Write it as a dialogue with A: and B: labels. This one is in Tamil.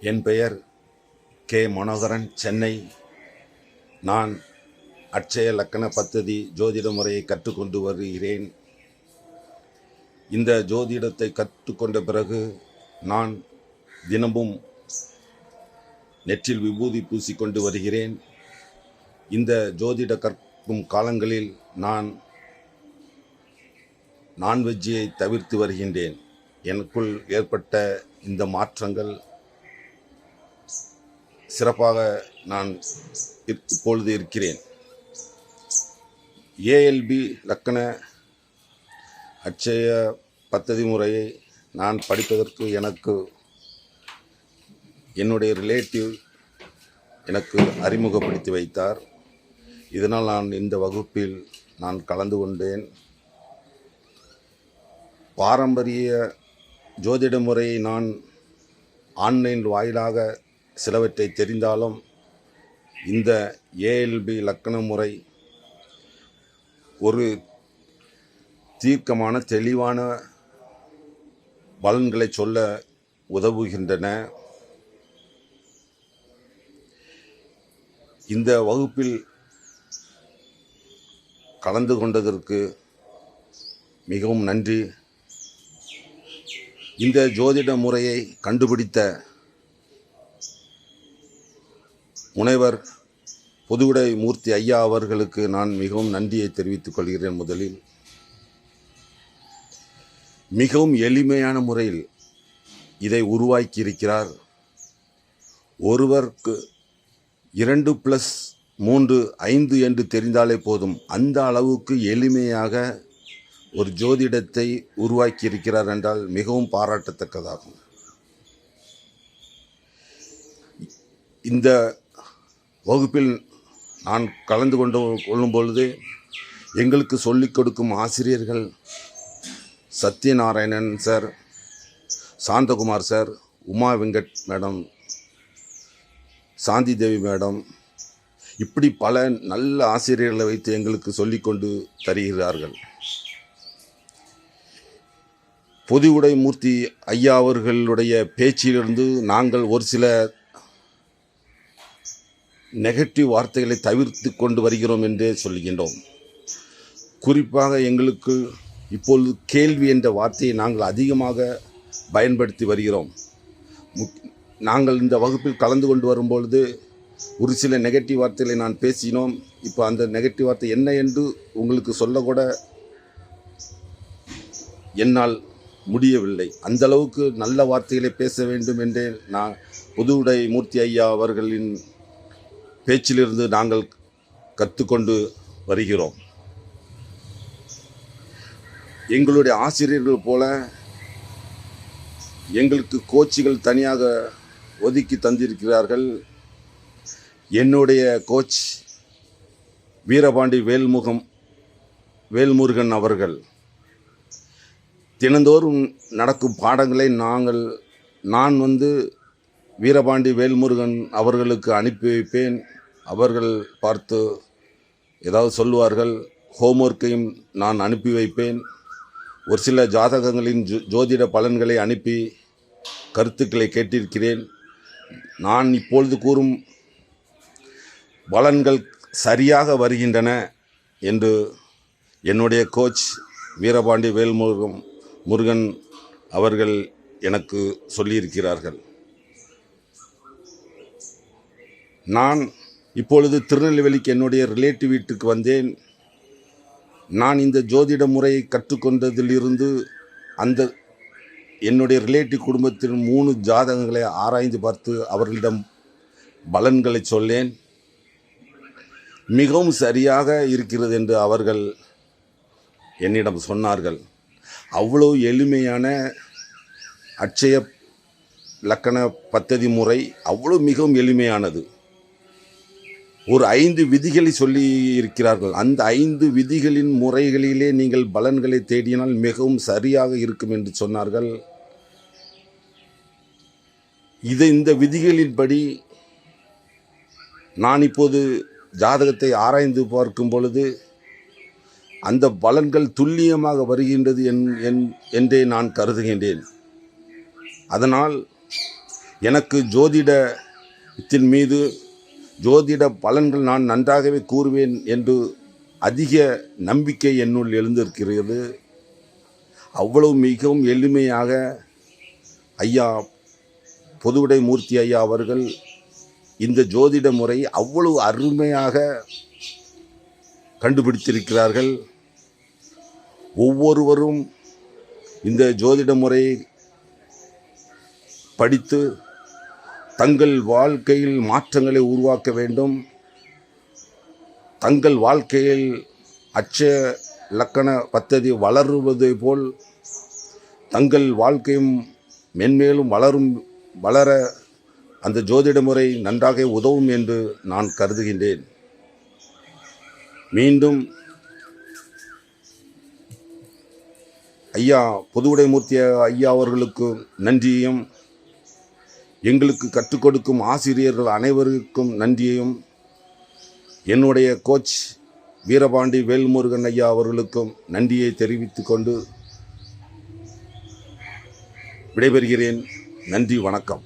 A: என் பெயர் கே. மனோகரன் சென்னை. நான் அட்சய லக்கண பத்ததி ஜோதிட முறையை கற்றுக்கொண்டு வருகிறேன். இந்த ஜோதிடத்தை கற்றுக்கொண்ட பிறகு நான் தினமும் நெற்றில் விபூதி பூசிக்கொண்டு வருகிறேன். இந்த ஜோதிட கற்கும் காலங்களில் நான் நான்வெஜ்ஜியை தவிர்த்து வருகின்றேன். எனக்குள் ஏற்பட்ட இந்த மாற்றங்கள் சிறப்பாக நான் இப்- இப்பொழுது இருக்கிறேன். ஏஎல்பி லக்கண அட்சய பத்ததி முறையை நான் படிப்பதற்கு எனக்கு என்னுடைய ரிலேட்டிவ் எனக்கு அறிமுகப்படுத்தி வைத்தார். இதனால் நான் இந்த வகுப்பில் நான் கலந்து கொண்டேன். பாரம்பரிய ஜோதிட முறையை நான் ஆன்லைன் வாயிலாக சிலவற்றை தெரிந்தாலும் இந்த ஏஎல்பி லக்கண முறை ஒரு தீர்க்கமான தெளிவான பலன்களை சொல்ல உதவுகின்றன. இந்த வகுப்பில் கலந்து கொண்டதற்கு மிகவும் நன்றி. இந்த ஜோதிட முறையை கண்டுபிடித்த முனைவர் புதுவுடை மூர்த்தி ஐயா அவர்களுக்கு நான் மிகவும் நன்றியை தெரிவித்துக் கொள்கிறேன் முதலில். மிகவும் எளிமையான முறையில் இதை உருவாக்கி இருக்கிறார் ஒருவருக்கு இரண்டு ப்ளஸ் மூன்று ஐந்து என்று தெரிந்தாலே போதும். அந்த அளவுக்கு எளிமையாக ஒரு ஜோதிடத்தை உருவாக்கி இருக்கிறார் என்றால் மிகவும் பாராட்டத்தக்கதாகும். இந்த வகுப்பில் நான் கலந்து கொண்டு கொள்ளும் பொழுது எங்களுக்கு சொல்லிக் கொடுக்கும் ஆசிரியர்கள் Sathyanarayanan sir Santhakumar sir Uma Venkat madam Shanthi Devi madam இப்படி பல நல்ல ஆசிரியர்களை வைத்து எங்களுக்கு சொல்லிக்கொண்டு தருகிறார்கள். பொது மூர்த்தி ஐயா அவர்களுடைய பேச்சிலிருந்து நாங்கள் ஒரு சில நெகட்டிவ் வார்த்தைகளை தவிர்த்து கொண்டு வருகிறோம் என்றே சொல்கின்றோம் குறிப்பாக எங்களுக்கு இப்பொழுது கேள்வி என்ற வார்த்தையை நாங்கள் அதிகமாக பயன்படுத்தி வருகிறோம். முக்- நாங்கள் இந்த வகுப்பில் கலந்து கொண்டு வரும்பொழுது ஒரு சில நெகட்டிவ் வார்த்தைகளை நான் பேசினோம். இப்போ அந்த நெகட்டிவ் வார்த்தை என்ன என்று உங்களுக்கு சொல்லக்கூட என்னால் முடியவில்லை. அந்த அளவுக்கு நல்ல வார்த்தைகளை பேச வேண்டும் என்றே நான் புதுவுடை மூர்த்தி ஐயா அவர்களின் பேச்சிலிருந்து நாங்கள் கற்றுக்கொண்டு வருகிறோம். எங்களுடைய ஆசிரியர்கள் போல எங்களுக்கு கோச்சுகள் தனியாக ஒதுக்கி தந்திருக்கிறார்கள். என்னுடைய கோச் வீரபாண்டி வேல்முகம் வேல்முருகன் அவர்கள். தினந்தோறும் நடக்கும் பாடங்களை நாங்கள் நான் வந்து வீரபாண்டி வேல்முருகன் அவர்களுக்கு அனுப்பி வைப்பேன். அவர்கள் பார்த்து ஏதாவது சொல்லுவார்கள் ஹோம்ஒர்க்கையும் நான் அனுப்பி வைப்பேன். ஒரு சில ஜாதகங்களின் ஜோ ஜோதிட பலன்களை அனுப்பி கருத்துக்களை கேட்டிருக்கிறேன். நான் இப்பொழுது கூறும் பலன்கள் சரியாக வருகின்றன என்று என்னுடைய கோச் வீரபாண்டி வேல்முருகன் முருகன் அவர்கள் எனக்கு சொல்லியிருக்கிறார்கள். நான் இப்பொழுது திருநெல்வேலிக்கு என்னுடைய ரிலேட்டிவ் வீட்டுக்கு வந்தேன். நான் இந்த ஜோதிட முறையை கற்றுக்கொண்டதிலிருந்து அந்த என்னுடைய ரிலேட்டிவ் குடும்பத்தின் மூணு ஜாதகங்களை ஆராய்ந்து பார்த்து அவர்களிடம் பலன்களை சொல்லேன் மிகவும் சரியாக இருக்கிறது என்று அவர்கள் என்னிடம் சொன்னார்கள். அவ்வளோ எளிமையான அட்சய லக்கண பத்ததி முறை அவ்வளோ மிகவும் எளிமையானது. ஒரு ஐந்து விதிகளை சொல்லி இருக்கிறார்கள் அந்த ஐந்து விதிகளின் முறைகளிலே நீங்கள் பலன்களை தேடினால் மிகவும் சரியாக இருக்கும் என்று சொன்னார்கள். இது இந்த விதிகளின்படி நான் இப்போது ஜாதகத்தை ஆராய்ந்து பார்க்கும் பொழுது அந்த பலன்கள் துல்லியமாக வருகின்றது என் என்- என்றே நான் கருதுகின்றேன். அதனால் எனக்கு ஜோதிடத்தின் மீது ஜோதிட பலன்கள் நான் நன்றாகவே கூறுவேன் என்று அதிக நம்பிக்கை என்னுள் எழுந்திருக்கிறது. அவ்வளவு மிகவும் எளிமையாக ஐயா பொதுவுடை மூர்த்தி ஐயா அவர்கள் இந்த ஜோதிட முறை அவ்வளவு அருமையாக கண்டுபிடித்திருக்கிறார்கள். ஒவ்வொருவரும் இந்த ஜோதிட முறையை படித்து தங்கள் வாழ்க்கையில் மாற்றங்களை உருவாக்க வேண்டும். தங்கள் வாழ்க்கையில் அச்ச இலக்கண பத்ததி வளருவதை போல் தங்கள் வாழ்க்கையும் மென்மேலும் வளரும் வளர அந்த ஜோதிட முறை நன்றாக உதவும் என்று நான் கருதுகின்றேன். மீண்டும் ஐயா பொதுவுடைமூர்த்தி ஐயா அவர்களுக்கு நன்றியும் எங்களுக்கு கற்றுக் கொடுக்கும் ஆசிரியர்கள் அனைவருக்கும் நன்றியையும். என்னுடைய கோச் வீரபாண்டி வேல்முருகன் ஐயா அவர்களுக்கும் நன்றியை தெரிவித்துக் கொண்டு விடைபெறுகிறேன். நன்றி வணக்கம்.